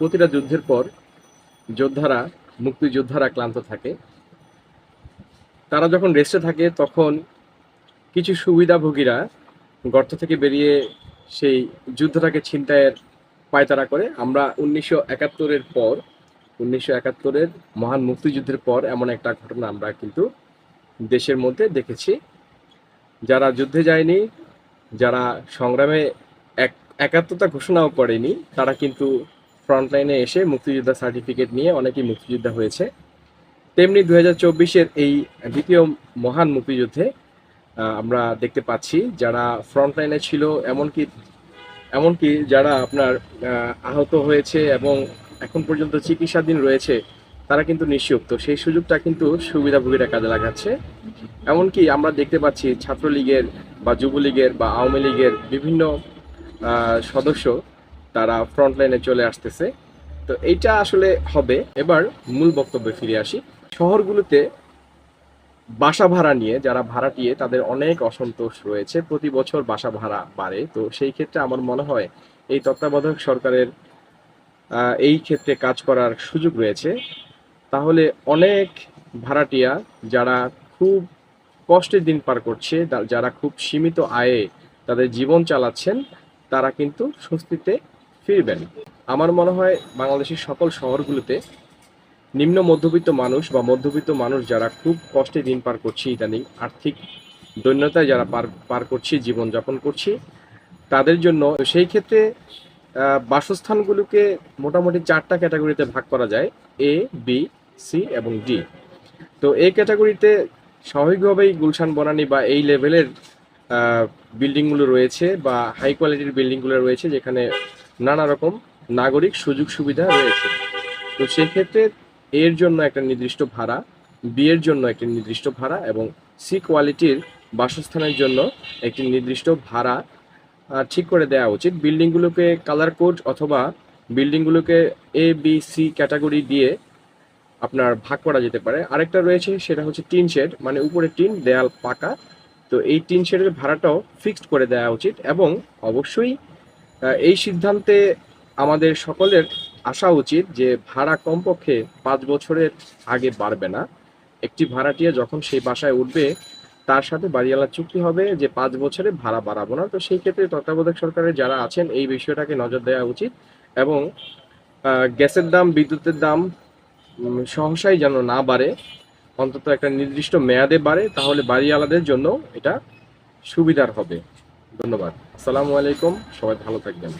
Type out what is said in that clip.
প্রতিটা যুদ্ধের পর যোদ্ধারা, মুক্তিযোদ্ধারা ক্লান্ত থাকে। তারা যখন রেস্টে থাকে, তখন কিছু সুবিধাভোগীরা গর্ত থেকে বেরিয়ে সেই যুদ্ধটাকে ছিনতাইয়ের পায়তারা করে। আমরা উনিশশো একাত্তরের পর, উনিশশো একাত্তরের মহান মুক্তিযুদ্ধের পর এমন একটা ঘটনা আমরা কিন্তু দেশের মধ্যে দেখেছি। যারা যুদ্ধে যায়নি, যারা সংগ্রামে এক, একাত্মতা ঘোষণাও করেনি, তারা কিন্তু ফ্রন্টলাইনে এসে মুক্তিযোদ্ধা সার্টিফিকেট নিয়ে অনেকেই মুক্তিযোদ্ধা হয়েছে। তেমনি দু হাজার এই দ্বিতীয় মহান মুক্তিযুদ্ধে আমরা দেখতে পাচ্ছি যারা ফ্রন্টলাইনে ছিল, এমনকি এমনকি যারা আপনার আহত হয়েছে এবং এখন পর্যন্ত চিকিৎসাধীন রয়েছে, তারা কিন্তু নিঃসুপ সেই সুযোগটা কিন্তু সুবিধাভোগীরা কাজে লাগাচ্ছে। এমনকি আমরা দেখতে পাচ্ছি ছাত্রলীগের বা যুবলীগের বা আওয়ামী লীগের বিভিন্ন সদস্য তারা ফ্রন্টলাইনে চলে আসতেছে। তো এইটা আসলে হবে। এবার মূল বক্তব্যে ফিরে আসি। শহরগুলোতে বাসা ভাড়া নিয়ে যারা ভাড়াটিয়ে তাদের অনেক অসন্তোষ রয়েছে। প্রতি বছর বাসা ভাড়া বাড়ে। তো সেই ক্ষেত্রে আমার মনে হয় এই তত্ত্বাবধায়ক সরকারের এই ক্ষেত্রে কাজ করার সুযোগ রয়েছে। তাহলে অনেক ভাড়াটিয়া যারা খুব কষ্টের দিন পার করছে যারা খুব সীমিত আয়ে তাদের জীবন চালাচ্ছেন, তারা কিন্তু স্বস্তিতে ফিরবেন। আমার মনে হয় বাংলাদেশের সকল শহরগুলোতে নিম্ন মধ্যবিত্ত মানুষ বা মধ্যবিত্ত মানুষ যারা খুব কষ্টে দিন পার করছি ইদানিং, আর্থিক দৈন্যতায় যারা পার পার করছি, জীবনযাপন করছি, তাদের জন্য সেই ক্ষেত্রে বাসস্থানগুলোকে মোটামুটি চারটা ক্যাটাগরিতে ভাগ করা যায় এ বি সি এবং ডি তো এই ক্যাটাগরিতে স্বাভাবিকভাবেই গুলশান, বনানী বা এই লেভেলের বিল্ডিংগুলো রয়েছে বা হাই কোয়ালিটির বিল্ডিংগুলো রয়েছে যেখানে নানা রকম নাগরিক সুযোগ সুবিধা রয়েছে। তো সেক্ষেত্রে এর জন্য একটা নির্দিষ্ট ভাড়া, বিয়ের জন্য একটি নির্দিষ্ট ভাড়া এবং সি কোয়ালিটির বাসস্থানের জন্য একটি নির্দিষ্ট ভাড়া ঠিক করে দেওয়া উচিত। বিল্ডিংগুলোকে কালার কোড অথবা বিল্ডিংগুলোকে এ বি সি ক্যাটাগরি দিয়ে আপনার ভাগ করা যেতে পারে। আরেকটা রয়েছে, সেটা হচ্ছে টিন শেড মানে উপরে টিন, দেয়াল পাকা। তো এই টিন শেডের ভাড়াটাও ফিক্সড করে দেওয়া উচিত এবং অবশ্যই এই সিদ্ধান্তে আমাদের সকলের আসা উচিত যে ভাড়া কমপক্ষে পাঁচ বছরের আগে বাড়বে না। একটি ভাড়াটিয়া যখন সেই বাসায় উঠবে, তার সাথে বাড়িওয়ালার চুক্তি হবে যে পাঁচ বছরে ভাড়া বাড়াবো না। তো সেই ক্ষেত্রে তত্ত্বাবধায়ক সরকারের যারা আছেন, এই বিষয়টাকে নজর দেওয়া উচিত এবং গ্যাসের দাম, বিদ্যুতের দাম সহসাই যেন না বাড়ে, অন্তত একটা নির্দিষ্ট মেয়াদে বাড়ে, তাহলে বাড়িওয়ালাদের জন্য এটা সুবিধার হবে। ধন্যবাদ। আসসালামু আলাইকুম সবাই ভালো থাকবেন।